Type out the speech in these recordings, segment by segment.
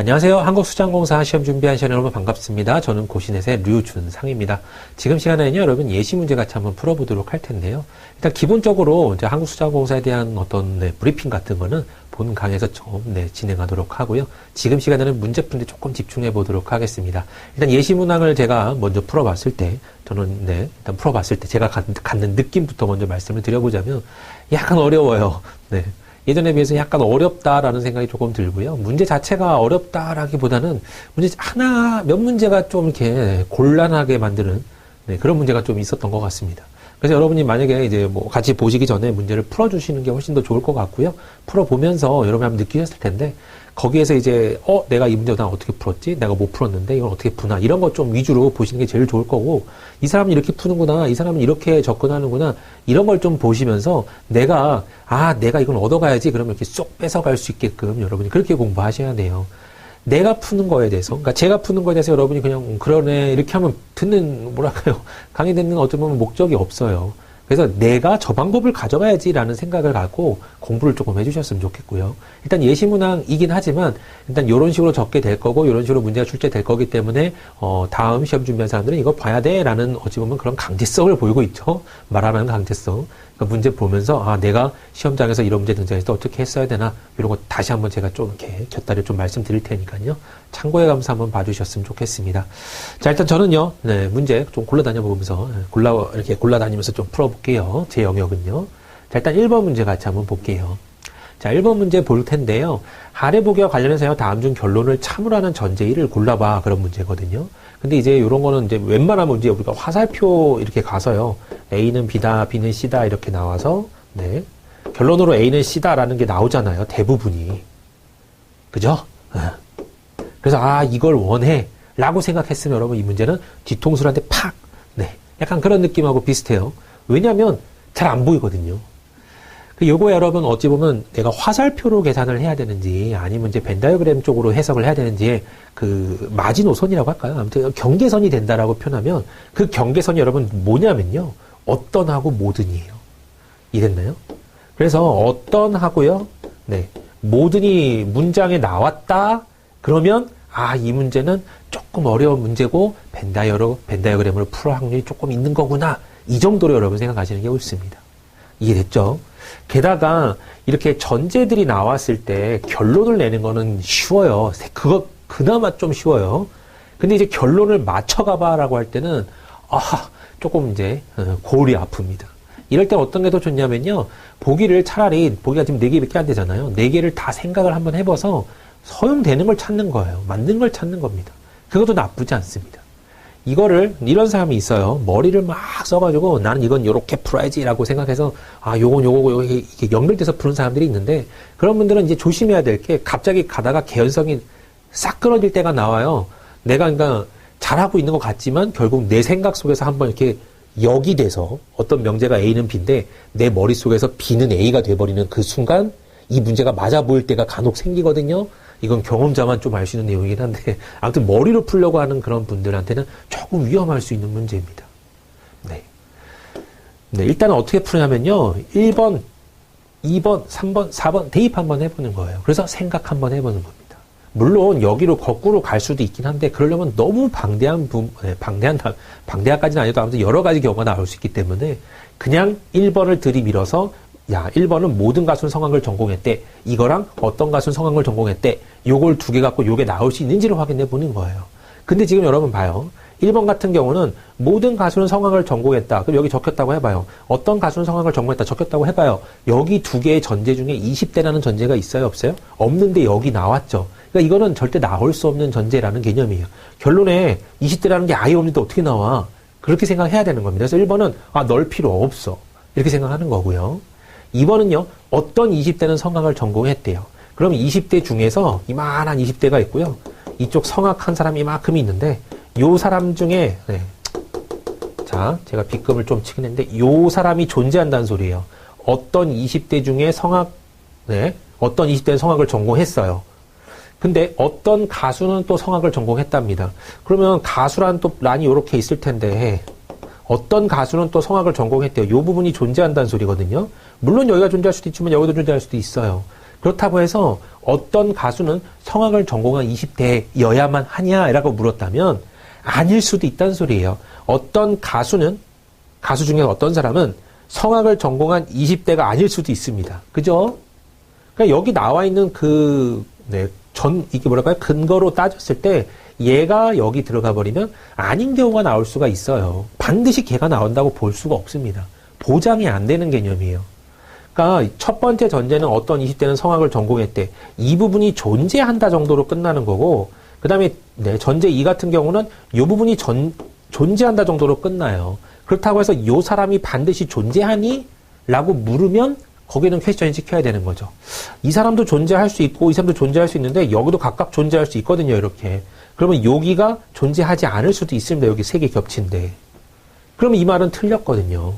안녕하세요. 한국수장공사 시험 준비하시는 여러분 반갑습니다. 저는 고신의 류준상입니다. 지금 시간에는요, 여러분 예시 문제 같이 한번 풀어보도록 할 텐데요. 일단 기본적으로 이제 한국수장공사에 대한 어떤 네, 브리핑 같은 거는 본 강에서 좀 네, 진행하도록 하고요. 지금 시간에는 문제 푸는데 조금 집중해 보도록 하겠습니다. 일단 예시 문항을 제가 먼저 풀어봤을 때, 저는 네, 일단 풀어봤을 때 제가 갖는 느낌부터 먼저 말씀을 드려보자면 약간 어려워요. 네. 예전에 비해서 약간 어렵다라는 생각이 조금 들고요. 문제 자체가 어렵다라기보다는 문제 하나 몇 문제가 좀 이렇게 곤란하게 만드는 네, 그런 문제가 좀 있었던 것 같습니다. 그래서 여러분이 만약에 이제 뭐 같이 보시기 전에 문제를 풀어주시는 게 훨씬 더 좋을 것 같고요. 풀어보면서 여러분이 한번 느끼셨을 텐데 거기에서 이제 어 내가 이 문제 난 어떻게 풀었지? 내가 못 풀었는데 이건 어떻게 푸나 이런 것 좀 위주로 보시는 게 제일 좋을 거고 이 사람은 이렇게 푸는구나 이 사람은 이렇게 접근하는구나 이런 걸 좀 보시면서 내가 아 내가 이걸 얻어가야지 그러면 이렇게 쏙 뺏어갈 수 있게끔 여러분이 그렇게 공부하셔야 돼요. 내가 푸는 거에 대해서, 그러니까 제가 푸는 거에 대해서 여러분이 그냥 음, 그러네 이렇게 하면 듣는 뭐랄까요 강의 듣는 어쩌 보면 목적이 없어요. 그래서 내가 저 방법을 가져가야지라는 생각을 갖고 공부를 조금 해주셨으면 좋겠고요. 일단 예시문항이긴 하지만 일단 이런 식으로 적게 될 거고 이런 식으로 문제가 출제될 거기 때문에 어 다음 시험 준비한 사람들은 이거 봐야 돼라는 어찌 보면 그런 강제성을 보이고 있죠. 말하는 강제성. 그러니까 문제 보면서 아 내가 시험장에서 이런 문제 때 어떻게 했어야 되나 이런 거 다시 한번 제가 좀 이렇게 곁다리 좀 말씀드릴 테니까요. 참고해 가면서 한번 봐주셨으면 좋겠습니다. 자 일단 저는요 네, 문제 좀 골라 다녀 보면서 네, 골라 이렇게 골라 다니면서 좀 풀어볼게요. 제 영역은요. 자 일단 1번 문제 같이 한번 볼게요. 자 1번 문제 볼 텐데요. 아래 보기와 관련해서요 다음 중 결론을 참으라는 전제일을 골라봐 그런 문제거든요. 근데 이제 이런 거는 이제 웬만하면 이제 우리가 화살표 이렇게 가서요. A는 B다, B는 C다 이렇게 나와서 네. 결론으로 A는 C다라는 게 나오잖아요. 대부분이. 그죠? 네. 그래서 아 이걸 원해 라고 생각했으면 여러분 이 문제는 뒤통수한테 팍 네. 약간 그런 느낌하고 비슷해요. 왜냐하면 잘안 보이거든요. 그 요거 여러분 어찌 보면 내가 화살표로 계산을 해야 되는지 아니면 이제 벤다이어그램 쪽으로 해석을 해야 되는지 그 마지노선이라고 할까요? 아무튼 경계선이 된다라고 표현하면 그 경계선이 여러분 뭐냐면요. 어떤 하고 모든이에요. 이랬나요? 그래서 어떤 하고요. 네. 모든이 문장에 나왔다. 그러면 아, 이 문제는 조금 어려운 문제고 벤다이어로 벤다이어그램으로 풀 확률이 조금 있는 거구나. 이 정도로 여러분 생각하시는 게 옳습니다. 이해됐죠? 게다가 이렇게 전제들이 나왔을 때 결론을 내는 거는 쉬워요. 그거 그나마 좀 쉬워요. 근데 이제 결론을 맞춰가봐라고 할 때는 아 조금 이제 어, 골이 아픕니다. 이럴 때 어떤 게 더 좋냐면요. 보기를 차라리 보기가 지금 4개밖에 안 되잖아요. 4개를 다 생각을 한번 해봐서 서용되는 걸 찾는 거예요. 맞는 걸 찾는 겁니다. 그것도 나쁘지 않습니다. 이거를 이런 사람이 있어요. 머리를 막 써가지고 나는 이건 요렇게 풀어야지라고 생각해서 아 요건 요거 요거 이게 연결돼서 푸는 사람들이 있는데 그런 분들은 이제 조심해야 될 게 갑자기 가다가 개연성이 싹 끊어질 때가 나와요. 내가 그러니까 잘하고 있는 것 같지만 결국 내 생각 속에서 한번 이렇게 역이 돼서 어떤 명제가 A는 B인데 내 머릿속에서 B는 A가 돼버리는 그 순간 이 문제가 맞아 보일 때가 간혹 생기거든요. 이건 경험자만 좀 알 수 있는 내용이긴 한데 아무튼 머리로 풀려고 하는 그런 분들한테는 조금 위험할 수 있는 문제입니다. 네. 네, 일단은 어떻게 푸냐면요. 1번, 2번, 3번, 4번 대입 한번 해보는 거예요. 그래서 생각 한번 해보는 겁니다. 물론 여기로 거꾸로 갈 수도 있긴 한데 그러려면 너무 방대한 부, 네, 방대한 방대한까지는 아니어도 아무튼 여러 가지 경우가 나올 수 있기 때문에 그냥 1번을 들이밀어서 야, 1번은 모든 가수는 성악을 전공했대. 이거랑 어떤 가수는 성악을 전공했대. 요걸 두 개 갖고 요게 나올 수 있는지를 확인해 보는 거예요. 근데 지금 여러분 봐요. 1번 같은 경우는 모든 가수는 성악을 전공했다. 그럼 여기 적혔다고 해봐요. 어떤 가수는 성악을 전공했다. 적혔다고 해봐요. 여기 두 개의 전제 중에 20대라는 전제가 있어요? 없어요? 없는데 여기 나왔죠. 그러니까 이거는 절대 나올 수 없는 전제라는 개념이에요. 결론에 20대라는 게 아예 없는데 어떻게 나와? 그렇게 생각해야 되는 겁니다. 그래서 1번은 아, 널 필요 없어. 이렇게 생각하는 거고요. 2번은요, 어떤 20대는 성악을 전공했대요. 그럼 20대 중에서 이만한 20대가 있고요. 이쪽 성악 한 사람이 이만큼이 있는데, 요 사람 중에, 네. 자, 제가 빗금을 좀 치긴 했는데, 요 사람이 존재한다는 소리예요. 어떤 20대 중에 성악, 네. 어떤 20대는 성악을 전공했어요. 근데 어떤 가수는 또 성악을 전공했답니다. 그러면 가수란 또 란이 이렇게 있을 텐데, 어떤 가수는 또 성악을 전공했대요. 이 부분이 존재한다는 소리거든요. 물론 여기가 존재할 수도 있지만 여기도 존재할 수도 있어요. 그렇다고 해서 어떤 가수는 성악을 전공한 20대여야만 하냐라고 물었다면 아닐 수도 있다는 소리예요. 어떤 가수는 가수 중에 어떤 사람은 성악을 전공한 20대가 아닐 수도 있습니다. 그죠? 그러니까 여기 나와 있는 그, 네, 전, 이게 뭐랄까요? 근거로 따졌을 때 얘가 여기 들어가 버리면 아닌 경우가 나올 수가 있어요. 반드시 걔가 나온다고 볼 수가 없습니다. 보장이 안 되는 개념이에요. 그러니까 첫 번째 전제는 어떤 20대는 성악을 전공했대. 이 부분이 존재한다 정도로 끝나는 거고, 그 다음에 네, 전제 2 같은 경우는 이 부분이 전, 존재한다 정도로 끝나요. 그렇다고 해서 이 사람이 반드시 존재하니? 라고 물으면 거기는 퀘스천이 찍혀야 되는 거죠. 이 사람도 존재할 수 있고 이 사람도 존재할 수 있는데 여기도 각각 존재할 수 있거든요. 이렇게. 그러면 여기가 존재하지 않을 수도 있습니다. 여기 세 개 겹친데. 그러면 이 말은 틀렸거든요.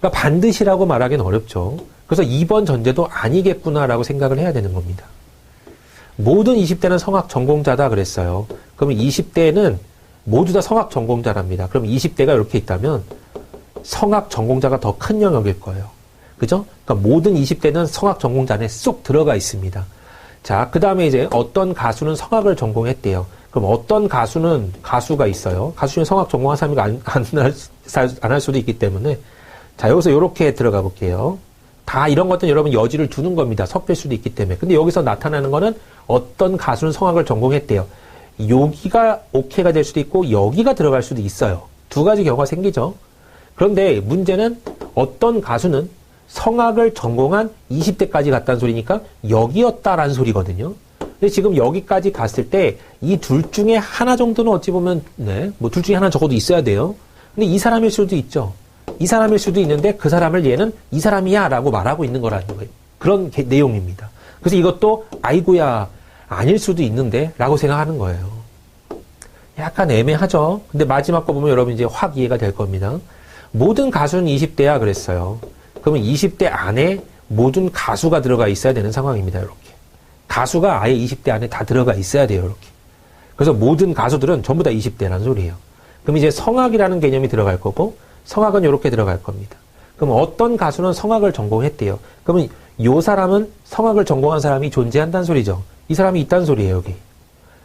그러니까 반드시라고 말하기는 어렵죠. 그래서 2번 전제도 아니겠구나라고 생각을 해야 되는 겁니다. 모든 20대는 성악 전공자다 그랬어요. 그러면 20대는 모두 다 성악 전공자랍니다. 그럼 20대가 이렇게 있다면 성악 전공자가 더 큰 영역일 거예요. 그죠? 그러니까 모든 20대는 성악 전공자 안에 쏙 들어가 있습니다. 자, 그 다음에 이제 어떤 가수는 성악을 전공했대요. 그럼 어떤 가수는 가수가 있어요. 가수 중에 성악 전공한 사람이 안, 안, 안할 수도 있기 때문에 자, 여기서 이렇게 들어가 볼게요. 다 이런 것들은 여러분 여지를 두는 겁니다. 섞일 수도 있기 때문에. 근데 여기서 나타나는 거는 어떤 가수는 성악을 전공했대요. 여기가 오케이가 될 수도 있고 여기가 들어갈 수도 있어요. 두 가지 경우가 생기죠. 그런데 문제는 어떤 가수는 성악을 전공한 20대까지 갔다는 소리니까 여기였다라는 소리거든요. 근데 지금 여기까지 갔을 때 이 둘 중에 하나 정도는 어찌 보면 네, 뭐 둘 중에 하나 적어도 있어야 돼요. 근데 이 사람일 수도 있죠. 이 사람일 수도 있는데 그 사람을 얘는 이 사람이야라고 말하고 있는 거라는 거예요. 그런 게, 내용입니다. 그래서 이것도 아이고야 아닐 수도 있는데라고 생각하는 거예요. 약간 애매하죠. 근데 마지막 거 보면 여러분 이제 확 이해가 될 겁니다. 모든 가수는 20대야 그랬어요. 그러면 20대 안에 모든 가수가 들어가 있어야 되는 상황입니다. 이렇게. 가수가 아예 20대 안에 다 들어가 있어야 돼요. 이렇게. 그래서 모든 가수들은 전부 다 20대라는 소리예요. 그럼 이제 성악이라는 개념이 들어갈 거고 성악은 이렇게 들어갈 겁니다. 그럼 어떤 가수는 성악을 전공했대요. 그러면 요 사람은 성악을 전공한 사람이 존재한다는 소리죠. 이 사람이 있다는 소리예요, 여기.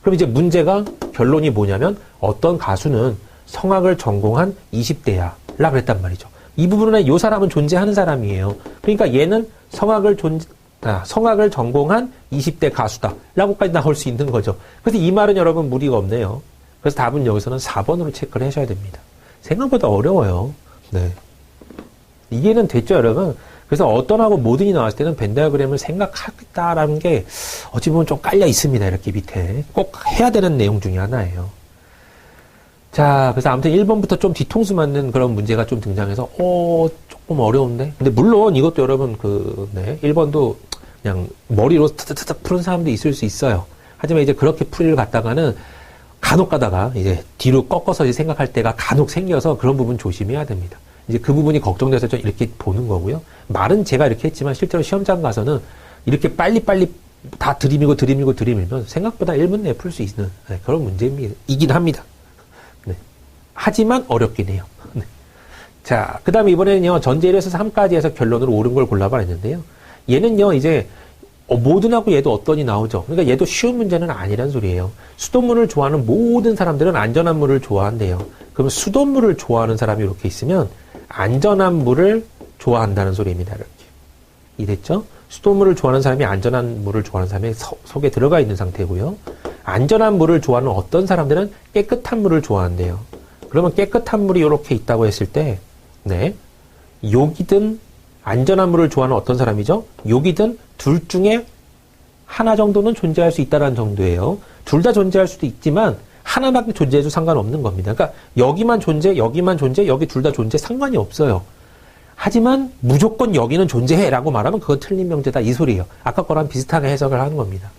그럼 이제 문제가 결론이 뭐냐면 어떤 가수는 성악을 전공한 20대야. 라 그랬단 말이죠. 이 부분에 요 사람은 존재하는 사람이에요. 그러니까 얘는 성악을 존 아, 성악을 전공한 20대 가수다. 라고까지 나올 수 있는 거죠. 그래서 이 말은 여러분 무리가 없네요. 그래서 답은 여기서는 4번으로 체크를 하셔야 됩니다. 생각보다 어려워요. 네. 이해는 됐죠, 여러분? 그래서 어떤 하고 모든이 나왔을 때는 벤다이그램을 생각하겠다라는 게 어찌 보면 좀 깔려 있습니다. 이렇게 밑에. 꼭 해야 되는 내용 중에 하나예요. 자, 그래서 아무튼 1번부터 좀 뒤통수 맞는 그런 문제가 좀 등장해서, 어, 조금 어려운데? 근데 물론 이것도 여러분 그, 네, 1번도 그냥 머리로 타타타타 푸는 사람도 있을 수 있어요. 하지만 이제 그렇게 풀이를 갖다가는 간혹 가다가 이제 뒤로 꺾어서 이제 생각할 때가 간혹 생겨서 그런 부분 조심해야 됩니다. 이제 그 부분이 걱정돼서 좀 이렇게 보는 거고요. 말은 제가 이렇게 했지만 실제로 시험장 가서는 이렇게 빨리빨리 다 들이밀고 들이밀고 들이밀면 생각보다 1분 내에 풀 수 있는 네, 그런 문제이긴 합니다. 하지만 어렵긴 해요. 네. 자, 그 다음에 이번에는요, 전제 1에서 3까지 해서 결론으로 옳은 걸 골라봐야했는데요 얘는요, 이제, 어, 모든하고 얘도 어떤이 나오죠. 그러니까 얘도 쉬운 문제는 아니란 소리예요. 수돗물을 좋아하는 모든 사람들은 안전한 물을 좋아한대요. 그러면 수돗물을 좋아하는 사람이 이렇게 있으면 안전한 물을 좋아한다는 소리입니다. 이렇게. 이랬죠? 수돗물을 좋아하는 사람이 안전한 물을 좋아하는 사람의 서, 속에 들어가 있는 상태고요. 안전한 물을 좋아하는 어떤 사람들은 깨끗한 물을 좋아한대요. 그러면 깨끗한 물이 이렇게 있다고 했을 때, 네. 욕이든 안전한 물을 좋아하는 어떤 사람이죠? 욕이든 둘 중에 하나 정도는 존재할 수 있다는 정도예요. 둘 다 존재할 수도 있지만 하나밖에 존재해도 상관없는 겁니다. 그러니까 여기만 존재, 여기만 존재, 여기 둘 다 존재 상관이 없어요. 하지만 무조건 여기는 존재해라고 말하면 그건 틀린 명제다 이 소리예요. 아까 거랑 비슷하게 해석을 하는 겁니다.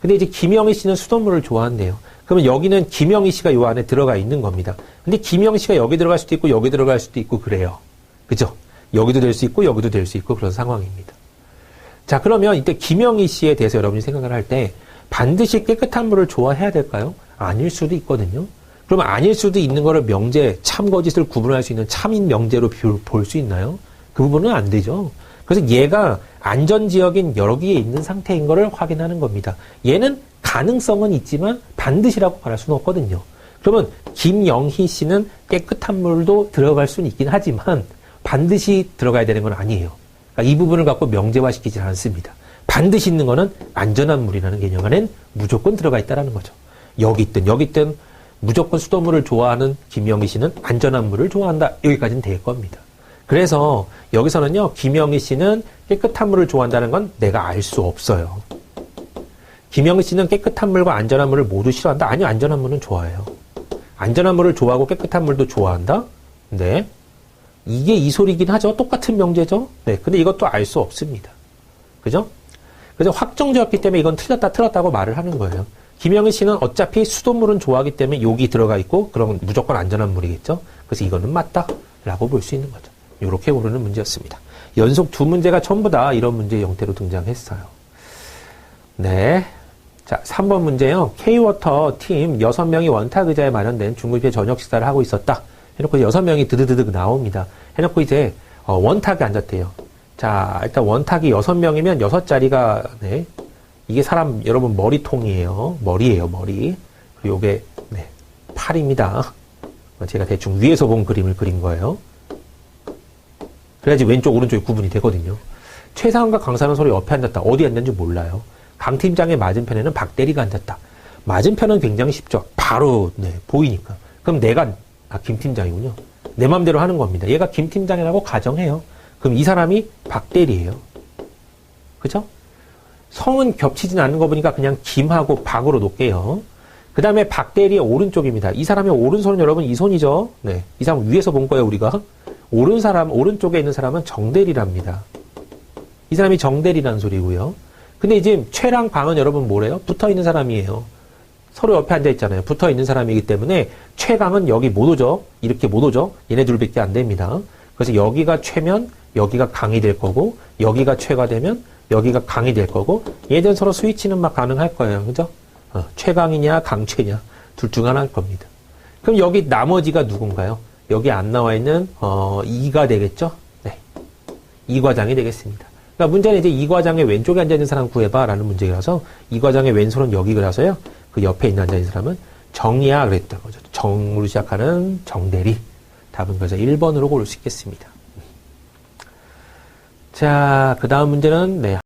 근데 이제 김영희 씨는 수돗물을 좋아한대요. 그러면 여기는 김영희 씨가 요 안에 들어가 있는 겁니다. 근데 김영희 씨가 여기 들어갈 수도 있고 여기 들어갈 수도 있고 그래요. 그죠? 여기도 될 수 있고 여기도 될 수 있고 그런 상황입니다. 자, 그러면 이때 김영희 씨에 대해서 여러분이 생각을 할 때 반드시 깨끗한 물을 좋아해야 될까요? 아닐 수도 있거든요. 그러면 아닐 수도 있는 거를 명제, 참거짓을 구분할 수 있는 참인 명제로 볼 수 있나요? 그 부분은 안 되죠. 그래서 얘가 안전지역인 여기에 있는 상태인 것을 확인하는 겁니다. 얘는 가능성은 있지만 반드시라고 말할 수는 없거든요. 그러면 김영희 씨는 깨끗한 물도 들어갈 수는 있긴 하지만 반드시 들어가야 되는 건 아니에요. 그러니까 이 부분을 갖고 명제화시키지 않습니다. 반드시 있는 거는 안전한 물이라는 개념 안엔 무조건 들어가 있다라는 거죠. 여기 있든 여기 있든 무조건 수돗물을 좋아하는 김영희 씨는 안전한 물을 좋아한다. 여기까지는 될 겁니다. 그래서 여기서는요, 김영희 씨는 깨끗한 물을 좋아한다는 건 내가 알 수 없어요. 김영희 씨는 깨끗한 물과 안전한 물을 모두 싫어한다? 아니요, 안전한 물은 좋아해요. 안전한 물을 좋아하고 깨끗한 물도 좋아한다? 네. 이게 이 소리긴 하죠. 똑같은 명제죠. 네. 근데 이것도 알 수 없습니다. 그죠? 그래서 확정되었기 때문에 이건 틀렸다, 틀렸다고 말을 하는 거예요. 김영희 씨는 어차피 수돗물은 좋아하기 때문에 여기 들어가 있고, 그럼 무조건 안전한 물이겠죠? 그래서 이거는 맞다. 라고 볼 수 있는 거죠. 이렇게 고르는 문제였습니다. 연속 두 문제가 전부 다 이런 문제 형태로 등장했어요. 네. 자, 3번 문제요. K워터 팀 6명이 원탁 의자에 마련된 중급의 저녁 식사를 하고 있었다. 해놓고 6명이 드드드득 나옵니다. 해놓고 이제 어, 원탁에 앉았대요. 자, 일단 원탁이 6명이면 6자리가, 네. 이게 사람, 여러분, 머리통이에요. 머리예요, 머리. 그리고 요게, 네. 팔입니다. 제가 대충 위에서 본 그림을 그린 거예요. 그래야지 왼쪽, 오른쪽이 구분이 되거든요. 최상과 강사는 서로 옆에 앉았다. 어디 앉는지 몰라요. 강 팀장의 맞은편에는 박 대리가 앉았다. 맞은편은 굉장히 쉽죠. 바로 네, 보이니까. 그럼 내가 아, 김 팀장이군요. 내 맘대로 하는 겁니다. 얘가 김 팀장이라고 가정해요. 그럼 이 사람이 박 대리예요. 그죠? 성은 겹치진 않는 거 보니까 그냥 김하고 박으로 놓을게요. 그 다음에 박 대리의 오른쪽입니다. 이 사람의 오른손은 여러분 이 손이죠. 네. 이 사람 위에서 본 거예요, 우리가. 오른 사람, 오른쪽에 있는 사람은 정대리랍니다. 이 사람이 정대리라는 소리고요. 근데 이제 최랑 강은 여러분 뭐래요? 붙어 있는 사람이에요. 서로 옆에 앉아 있잖아요. 붙어 있는 사람이기 때문에 최강은 여기 못 오죠. 이렇게 못 오죠. 얘네 둘밖에 안 됩니다. 그래서 여기가 최면 여기가 강이 될 거고 여기가 최가 되면 여기가 강이 될 거고 얘들 서로 스위치는 막 가능할 거예요. 그죠? 어, 최강이냐 강최냐 둘 중 하나일 겁니다. 그럼 여기 나머지가 누군가요? 여기 안 나와 있는 어, 2가 되겠죠? 네. 2과장이 되겠습니다. 그러니까 문제는 이제 이 과장의 왼쪽에 앉아 있는 사람 구해봐라는 문제라서 이 과장의 왼손은 여기 그라서요. 그 옆에 있는 앉아있는 사람은 정이야 그랬던 거죠. 정으로 시작하는 정대리. 답은 그래서 1번으로 고를 수 있겠습니다. 자, 그 다음 문제는 네.